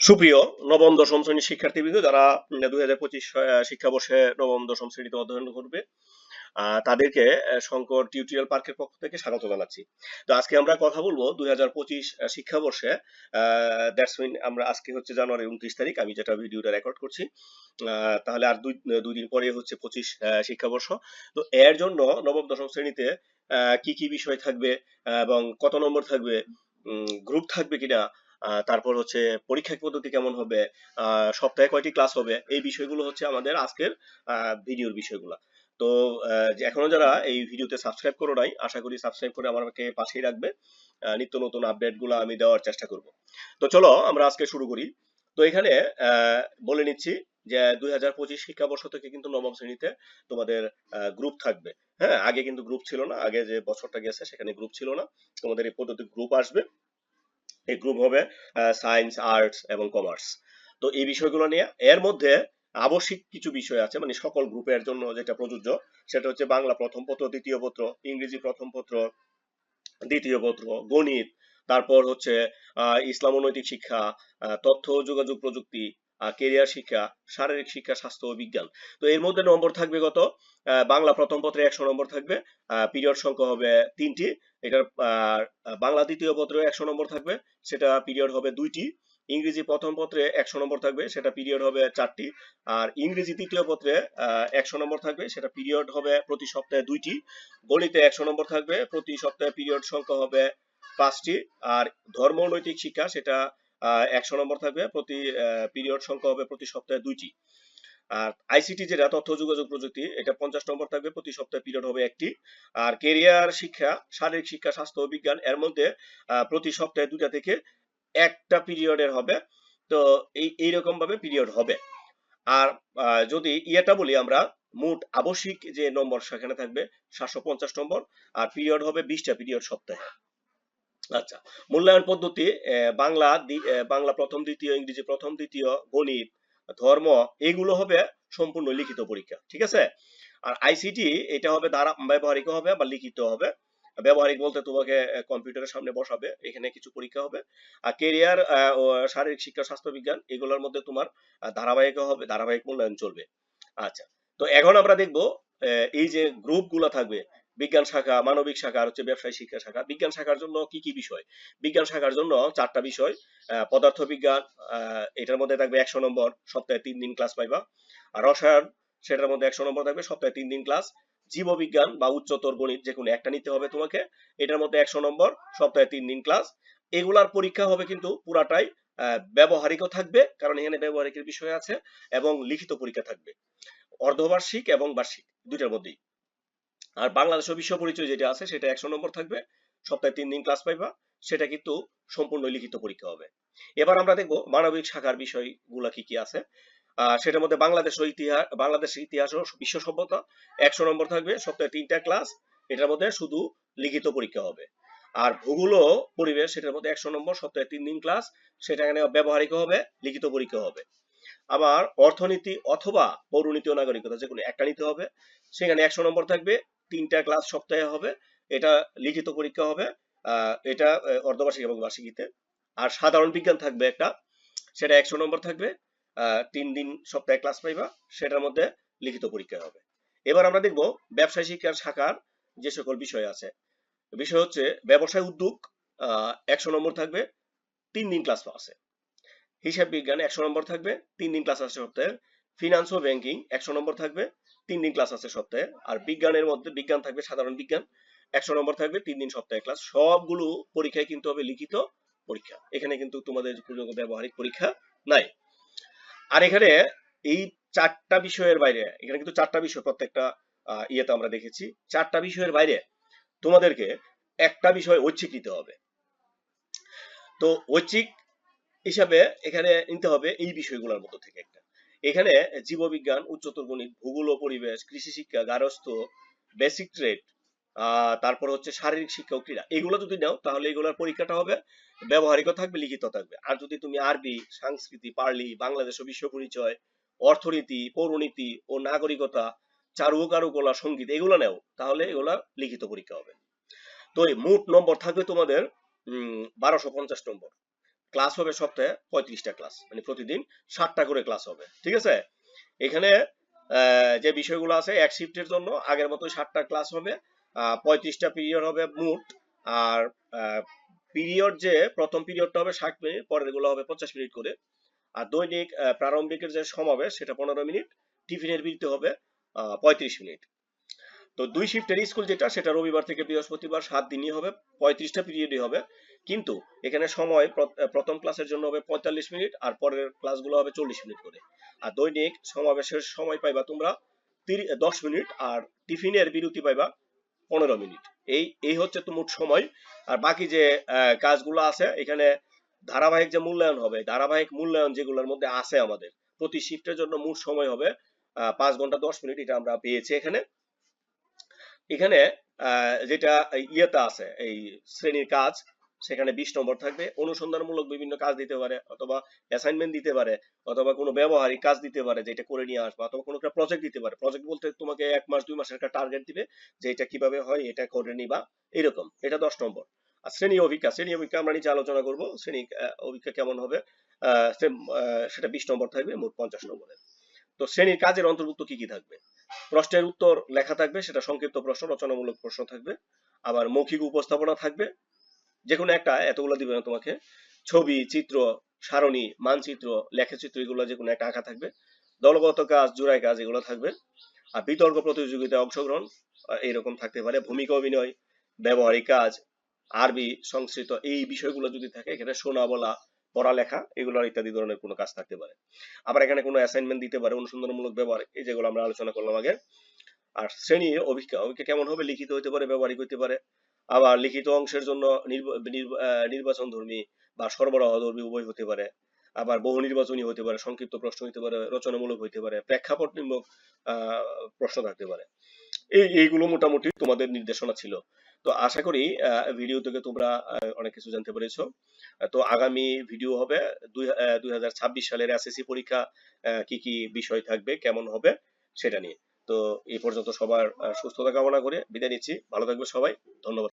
সুপ্রিয় নবম, দশম শ্রেণির শিক্ষার্থীবৃন্দ, যারা দুই হাজার পঁচিশ শিক্ষাবর্ষে নবম, দশম শ্রেণীতে অধ্যয়ন করবে তাদেরকে শঙ্কর টিউটোরিয়াল পার্কের পক্ষ থেকে স্বাগত জানাচ্ছি। তো আজকে আমরা কথা বলব দুই হাজার পঁচিশ শিক্ষাবর্ষে দ্যাটস মিন আমরা আজকে হচ্ছে জানুয়ারি উনত্রিশ তারিখ, আমি যেটা ভিডিওটা রেকর্ড করছি তাহলে আর দুই দুই দিন পরে হচ্ছে পঁচিশ শিক্ষাবর্ষ। তো এর জন্য নবম, দশম শ্রেণীতে কি কি বিষয় থাকবে এবং কত নম্বর থাকবে গ্রুপ থাকবে কিনা তারপর হচ্ছে পরীক্ষা পদ্ধতি কেমন হবে সপ্তাহে কয়টি ক্লাস হবে, এই বিষয়গুলো হচ্ছে আমাদের আজকের ভিডিওর বিষয়গুলো। তো এখনও যারা এই ভিডিওতে সাবস্ক্রাইব করো নাই, আশা করি সাবস্ক্রাইব করে আমাকে পাশেই রাখবে। নিত্য নতুন আপডেটগুলো আমি দেওয়ার চেষ্টা করব। তো চলো, আমরা আজকে শুরু করি। তো এখানে বলে নিচ্ছি যে দুই হাজার পঁচিশ শিক্ষাবর্ষ থেকে কিন্তু নবম শ্রেণীতে তোমাদের গ্রুপ থাকবে। হ্যাঁ আগে কিন্তু গ্রুপ ছিল না, আগে যে বছরটা গেছে সেখানে গ্রুপ ছিল না। তোমাদের এই পদ্ধতি গ্রুপ আসবে। এই গ্রুপ হবে সায়েন্স আর্টস এবং কমার্স তো এই বিষয়গুলো নিয়ে এর মধ্যে আবশ্যিক কিছু বিষয় আছে মানে সকল গ্রুপের জন্য যেটা প্রযোজ্য সেটা হচ্ছে বাংলা প্রথম পত্র দ্বিতীয় পত্র ইংরেজি প্রথম পত্র দ্বিতীয় পত্র গণিত তারপর হচ্ছে আহ, ইসলাম অনৈতিক শিক্ষা তথ্য যোগাযোগ প্রযুক্তি কেরিয়ার শিক্ষা, শারীরিক শিক্ষা, স্বাস্থ্য ও বিজ্ঞান। তো এর মধ্যে নম্বর থাকবে কত? বাংলা প্রথম পত্রে একশো নম্বর থাকবে। পিরিয়ড সংখ্যা হবে তিনটি। এটার বাংলা দ্বিতীয় পত্রে একশো নম্বর থাকবে। সেটা পিরিয়ড হবে দুইটি। ইংরেজি প্রথম পত্রে একশো নম্বর থাকবে। সেটা পিরিয়ড হবে চারটি। আর ইংরেজি তৃতীয় পত্রে একশো নম্বর থাকবে। সেটা পিরিয়ড হবে প্রতি সপ্তাহে দুইটি। গণিতে একশো নম্বর থাকবে। প্রতি সপ্তাহে পিরিয়ড সংখ্যা হবে পাঁচটি। আর ধর্ম ও নৈতিক শিক্ষা, সেটা একশো নম্বর থাকবে, প্রতি পিরিয়ড সংখ্যা হবে প্রতি সপ্তাহে দুইটি। আর আইসিটি যেটা, তথ্য যোগাযোগ প্রযুক্তি, এটা পঞ্চাশ নম্বর থাকবে, প্রতি সপ্তাহে পিরিয়ড হবে একটি। আর কেরিয়ার শিক্ষা, শারীরিক শিক্ষা, স্বাস্থ্য বিজ্ঞান, এর মধ্যে প্রতি সপ্তাহে দুটা থেকে একটা পিরিয়ডের হবে। তো এই, এইরকম ভাবে পিরিয়ড হবে। আর যদি ইয়েটা বলি আমরা, মোট আবশ্যিক যে নম্বর সেখানে থাকবে, সাতশো পঞ্চাশ নম্বর, আর পিরিয়ড হবে বিশটা পিরিয়ড সপ্তাহে। আচ্ছা মূল্যায়ন পদ্ধতি বাংলা বাংলা প্রথম দ্বিতীয়, ইংরেজি প্রথম দ্বিতীয়, গণিত, ধর্ম এগুলো হবে সম্পূর্ণ লিখিত পরীক্ষা, ঠিক আছে? আর আইসিটি এটা হবে দ্বারা ব্যবহারিক হবে বা লিখিত হবে। ব্যবহারিক বলতে তোমাকে কম্পিউটারের সামনে বসাবে, এখানে কিছু পরীক্ষা হবে। আর কেরিয়ার শারীরিক শিক্ষা, স্বাস্থ্য বিজ্ঞান, এগুলোর মধ্যে তোমার ধারাবাহিক হবে, ধারাবাহিক মূল্যায়ন চলবে। আচ্ছা তো এখন আমরা দেখব এই যে গ্রুপগুলা থাকবে বিজ্ঞান শাখা, মানবিক শাখা আর হচ্ছে ব্যবসায় শিক্ষা শাখা। বিজ্ঞান শাখার জন্য কি কি বিষয়? বিজ্ঞান শাখার জন্য চারটা বিষয় পদার্থ বিজ্ঞান এটার মধ্যে থাকবে একশো নম্বর, সপ্তাহে তিন দিন ক্লাস পাইবা। আর রসায়ন, সেটার মধ্যে একশো নম্বর থাকবে, সপ্তাহে তিন দিন ক্লাস জীববিজ্ঞান বা উচ্চতর গণিত যে কোনো একটা নিতে হবে তোমাকে, এটার মধ্যে একশো নম্বর, সপ্তাহে তিন দিন ক্লাস এগুলার পরীক্ষা হবে কিন্তু পুরাটাই ব্যবহারিকও থাকবে, কারণ এখানে ব্যবহারিকের বিষয় আছে, এবং লিখিত পরীক্ষা থাকবে। অর্ধবার্ষিক এবং বার্ষিক, দুইটার মধ্যেই। আর বাংলাদেশ ও বিশ্ব পরিচয় যেটা আছে, সেটা একশো নম্বর থাকবে, সপ্তাহে তিন দিন ক্লাস পাইবা, সেটা কিন্তু সম্পূর্ণ লিখিত পরীক্ষা হবে। এবার আমরা দেখব মানবিক শাখার বিষয়গুলা কি কি আছে। সেটার মধ্যে বাংলাদেশ ইতিহাস বাংলাদেশের ইতিহাস ও বিশ্ব সভ্যতা একশো নম্বর থাকবে, সপ্তাহে তিনটা ক্লাস এটার মধ্যে শুধু লিখিত পরীক্ষা হবে। আর ভূগোল পরিবেশ, সেটার মধ্যে একশো নম্বর, সপ্তাহে তিন দিন ক্লাস সেটা এখানে ব্যবহারিক হবে, লিখিত পরীক্ষা হবে। আবার অর্থনীতি অথবা পৌরনীতি ও নাগরিকতা যে কোনো একটা নিতে হবে, সেখানে একশো নম্বর থাকবে তিনটা ক্লাস সপ্তাহে হবে, এটা লিখিত পরীক্ষা হবে এটা অর্ধবার্ষিক এবং বার্ষিকীতে। আর সাধারণ বিজ্ঞান থাকবে একটা, সেটা একশো নম্বর থাকবে তিন দিন সপ্তাহে ক্লাস পাইবা, সেটার মধ্যে লিখিত পরীক্ষা হবে। এবার আমরা দেখব ব্যবসায় শিক্ষার শাখার যে সকল বিষয় আছে। বিষয় হচ্ছে ব্যবসায় উদ্যোগ একশো নম্বর থাকবে, তিন দিন ক্লাস আছে। হিসাব বিজ্ঞান একশো নম্বর থাকবে, তিন দিন ক্লাস আছে সপ্তাহে। ফিনান্স ও ব্যাংকিং একশো নম্বর থাকবে। তিন দিন ক্লাস আছে সপ্তাহে। আর বিজ্ঞানের মধ্যে বিজ্ঞান থাকবে সাধারণ বিজ্ঞান। একশো নম্বর থাকবে তিন দিন সপ্তাহে ক্লাস সবগুলো পরীক্ষায় কিন্তু হবে লিখিত পরীক্ষা। এখানে কিন্তু তোমাদের ব্যবহারিক পরীক্ষা নাই। আর এখানে এই চারটা বিষয়ের বাইরে, এখানে কিন্তু চারটা বিষয় প্রত্যেকটা ইয়েতে আমরা দেখেছি। চারটা বিষয়ের বাইরে তোমাদেরকে একটা বিষয় ঐচ্ছিক নিতে হবে। তো ঐচ্ছিক হিসাবে এখানে নিতে হবে এই বিষয়গুলোর মধ্যে থেকে। এখানে জীববিজ্ঞান, উচ্চতর গণিত, ভূগোল ও পরিবেশ, কৃষি শিক্ষা গারস্থ বেসিক ট্রেড তারপর হচ্ছে শারীরিক শিক্ষা ও ক্রীড়া। এগুলো যদি নাও, তাহলে এগুলোর পরীক্ষাটা হবে ব্যবহারিকও থাকবে, লিখিত থাকবে। আর যদি তুমি আরবি, সংস্কৃতি, পারলি, বাংলাদেশ ও বিশ্ব পরিচয়, অর্থনীতি, পৌরনীতি ও নাগরিকতা চারু কারুকলা, সংগীত, এগুলো নেও, তাহলে এগুলা লিখিত পরীক্ষা হবে। তো এই মোট নম্বর থাকবে তোমাদের, উম, বারোশো পঞ্চাশ নম্বর। ক্লাস হবে সপ্তাহে পঁয়ত্রিশটা ক্লাস মানে প্রতিদিন ষাটটা করে ক্লাস হবে, ঠিক আছে? এখানে যে বিষয়গুলো আছে, এক শিফটের জন্য আগের মতো ষাটটা ক্লাস হবে পঁয়ত্রিশটা পিরিয়ড হবে মোট, আর পিরিয়ড যে, প্রথম পিরিয়ডটা হবে ষাট মিনিট, পরেরগুলো হবে পঞ্চাশ মিনিট করে, আর দৈনিক প্রারম্ভিকের যে সমাবেশ, সেটা পনেরো মিনিট, টিফিনের বিরতি হবে পঁয়ত্রিশ মিনিট। তো দুই শিফটের স্কুল যেটা, সেটা রবিবার থেকে বৃহস্পতিবার সাত দিনই হবে, পঁয়ত্রিশটা পিরিয়ডই হবে। কিন্তু এখানে সময় প্রথম ক্লাসের জন্য হবে পঁয়তাল্লিশ মিনিট আর পরের ক্লাসগুলো হবে চল্লিশ মিনিট করে। আর দৈনিক সমাবেশের সময় পাইবা তোমরা দশ মিনিট আর টিফিনের বিরতি পাইবা পনেরো মিনিট। এই এই হচ্ছে তো মোট সময়। আর বাকি যে কাজগুলো আছে, এখানে ধারাবাহিক যে মূল্যায়ন হবে, ধারাবাহিক মূল্যায়ন যেগুলোর মধ্যে আছে আমাদের, প্রতি শিফটের জন্য মোট সময় হবে পাঁচ ঘণ্টা দশ মিনিট এটা আমরা পেয়েছি এখানে। এখানে যেটা ইয়েতে আছে, এই শ্রেণির কাজ সেখানে বিশ নম্বর থাকবে। অনুসন্ধানমূলক বিভিন্ন কাজ দিতে পারে, অথবা অ্যাসাইনমেন্ট দিতে পারে, অথবা কোনো ব্যবহারিক কাজ দিতে পারে যেটা করে নিয়ে আসবে, অথবা কোনো একটা প্রজেক্ট দিতে পারে। প্রজেক্ট বলতে তোমাকে এক মাস, দুই মাসের একটা টার্গেট দিবে যে এটা কীভাবে হয়, এটা করে নিবা, এরকম। এটা দশ নম্বর। আর শ্রেণি অভিজ্ঞা শ্রেণি অভিজ্ঞা আমরা নিচে আলোচনা করব, শ্রেণি অভিজ্ঞা কেমন হবে? সেটা বিশ নম্বর থাকবে, মোট পঞ্চাশ নম্বরের তো শ্রেণির কাজের অন্তর্ভুক্ত কি কি থাকবে? প্রশ্নের উত্তর লেখা থাকবে, সেটা সংক্ষিপ্ত প্রশ্ন, রচনামূলক প্রশ্ন থাকবে। আবার মৌখিক উপস্থাপনা থাকবে যে কোনো একটা এতগুলো দিবে না তোমাকে। ছবি চিত্র সারণী মানচিত্র লেখচিত্র এগুলো যে কোনো একটা আঁকা থাকবে। দলগত কাজ জোড়াই কাজ এগুলো থাকবে। আর বিতর্ক প্রতিযোগিতায় অংশগ্রহণ আহ, এইরকম থাকতে পারে। ভূমিকা অভিনয় ব্যবহারিক কাজ আরবি সংস্কৃত এই বিষয়গুলো যদি থাকে এখানে শোনা বলা পড়ালেখা এগুলো ইত্যাদি ধরনের কোনো কাজ থাকতে পারে। আবার এখানে কোনো অ্যাসাইনমেন্ট দিতে পারে অনুসন্ধানমূলক ব্যবহার এই যেগুলো আমরা আলোচনা করলাম আগে। আর শ্রেণির অভিজ্ঞা অভিজ্ঞা কেমন হবে লিখিত হতে পারে ব্যবহারিক হতে পারে। আবার লিখিত অংশের জন্য নির্বাচন ধর্মী বা সরবরাহ ধর্মী উভয় হতে পারে। আবার বহু নির্বাচনী হতে পারে, সংক্ষিপ্ত প্রশ্ন হতে পারে, রচনামূলক হতে পারে প্রেক্ষাপট নির্মক প্রশ্ন থাকতে পারে। এই, এইগুলো মোটামুটি তোমাদের নির্দেশনা ছিল। তো আশা করি ভিডিও থেকে তোমরা অনেক কিছু জানতে পেরেছ। তো আগামী ভিডিও হবে দুই সালের এসএসসি পরীক্ষা কি কি বিষয় থাকবে, কেমন হবে, সেটা নিয়ে। তো এই পর্যন্ত সবার সুস্থতা কামনা করে বিদায় নিচ্ছি। ভালো থাকবে সবাই। ধন্যবাদ।